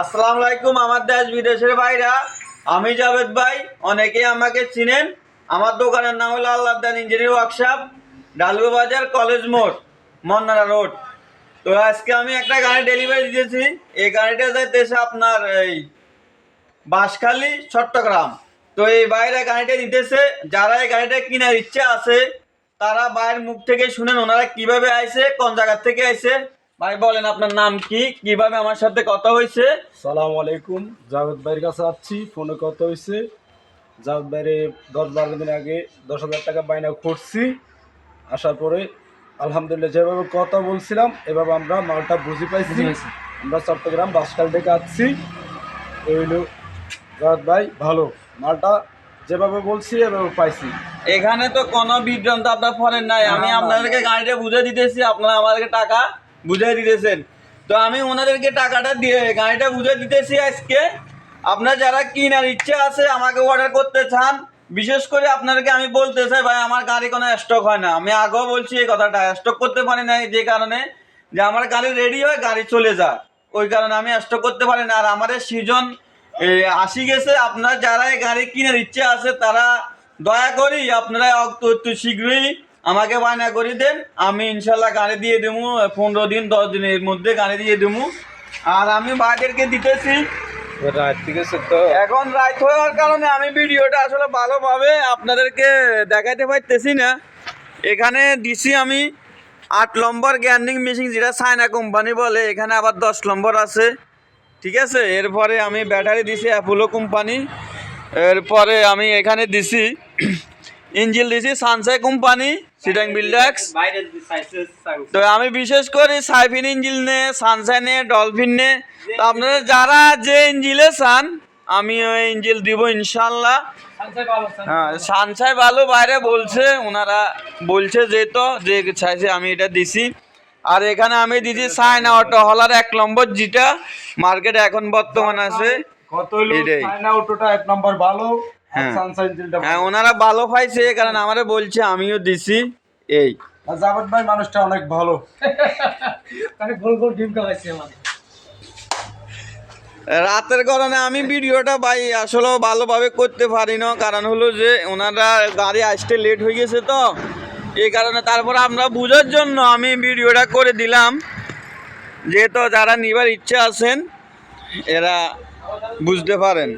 আসসালামু আলাইকুম আমার দেশ বিদেশের ভাইরা। আমি জাভেদ ভাই, অনেকেই আমাকে চিনেন। আমার দোকানের নাম হলো আল্লাহদান ইঞ্জিনিয়ার ওয়ার্কশপ, ডালগো বাজার কলেজ মোড়, মন্নারা রোড। তো আজকে আমি একটা গাড়ি ডেলিভারি দিয়েছি। এই গাড়িটা যাইতেছে আপনার এই বাঁশখালী, চট্টগ্রাম। তো এই বাইরে গাড়িটা দিতেছে। যারা এই গাড়িটা কেনার ইচ্ছা আছে, তারা বাইরের মুখ থেকে শুনেন ওনারা কীভাবে আইছে, কোন জায়গা থেকে আইছে। ভাই বলেন আপনার নাম কি? কীভাবে আমার সাথে কথা হয়েছে? সালাম আলাইকুম জাভেদ ভাইয়ের কাছে আসছি। ফোনে কথা হয়েছে। জাভেদ ভাইরে দশ বারো দিন আগে দশ হাজার টাকা বাইনা করছি। আসার পরে আলহামদুলিল্লাহ যেভাবে কথা বলছিলাম এভাবে আমরা মালটা বুঝে পাইছি। আমরা চট্টগ্রাম বাসকাল থেকে আসছি। এই হইল জাভেদ ভাই ভালো। মালটা যেভাবে বলছি এভাবে পাইছি। এখানে তো কোনো বিভ্রান্ত আপনার ফোনের নাই। আমি আপনাদেরকে গাড়িটা বুঝে দিতেছি। আপনারা আমাদেরকে টাকা বুঝে দিতেছেন। তো আমি ওনাদেরকে টাকাটা দিয়ে গাড়িটা বুঝে দিতেছি আজকে। আপনার যারা কিনার ইচ্ছে আছে, আমাকে অর্ডার করতে চান, বিশেষ করে আপনাদেরকে আমি বলতে চাই, ভাই, আমার গাড়ি কোনো স্টক হয় না। আমি আগেও বলছি এই কথাটা স্টক করতে পারি না যে কারণে যে আমার গাড়ি রেডি হয়, গাড়ি চলে যায় ওই কারণে আমি স্টক করতে পারি না। আর আমাদের সিজন আসি গেছে। আপনার যারা গাড়ি কেনার ইচ্ছে আছে, তারা দয়া করি আপনারা একটু শীঘ্রই আমাকে বায়না করে দেন আমি ইনশাল্লাহ গাড়ি দিয়ে দেবো পনেরো দিন দশ দিনের মধ্যে গাড়ি দিয়ে দেবো। আর আমি বাইরেরকে দিতেছি। রাত এখন রাইট হওয়ার কারণে আমি ভিডিওটা আসলে ভালোভাবে আপনাদেরকে দেখাতে পারতেছি না। এখানে দিছি আমি আট নম্বর গ্যান্ডিং মেশিন যেটা সাইনা কোম্পানি বলে এখানে আবার দশ নম্বর আছে। ঠিক আছে? এরপরে আমি ব্যাটারি দিছি অ্যাপোলো কোম্পানি। এরপরে আমি এখানে দিছি ইঞ্জিল দিছি সানসাই কোম্পানি সিটাং বিল্ডাক্স তো আমি বিশেষ করে সাইফিন ইঞ্জিল নে সানসাই নে ডলফিন নে। তো আপনারা যারা যে ইঞ্জিলে চান আমি ওই ইঞ্জিল দিব ইনশাল্লাহ। হ্যাঁ সানসাই ভালো বাইরে বলছে ওনারা বলছে যে তো যে চাইছে আমি এটা দিছি। আর এখানে আমি দিছি সাইনা অটো হলার এক নম্বর যেটা মার্কেটে এখন বর্তমান আছে। কত হইল এটাই। অটোটা এক নম্বর ভালো। হ্যাঁ। হ্যাঁ ওনারা ভালো পাইছে কারণ আমারে বলছে আমিও দিছি। এই। আর জাভেদ ভাই মানুষটা অনেক ভালো। গোল গোল ডিম খাওয়াইছে আমাদের। রাতের কারণে আমি ভিডিওটা ভাই আসলে ভালোভাবে করতে পারি না কারণ হলো যে ওনারা গাড়ি আসতে লেট হয়ে গেছে তো। এই কারণে তারপর আমরা বুঝার জন্য আমি ভিডিওটা করে দিলাম। যেহেতু যারা নিবার ইচ্ছা আছেন এরা বুঝতে পারেন।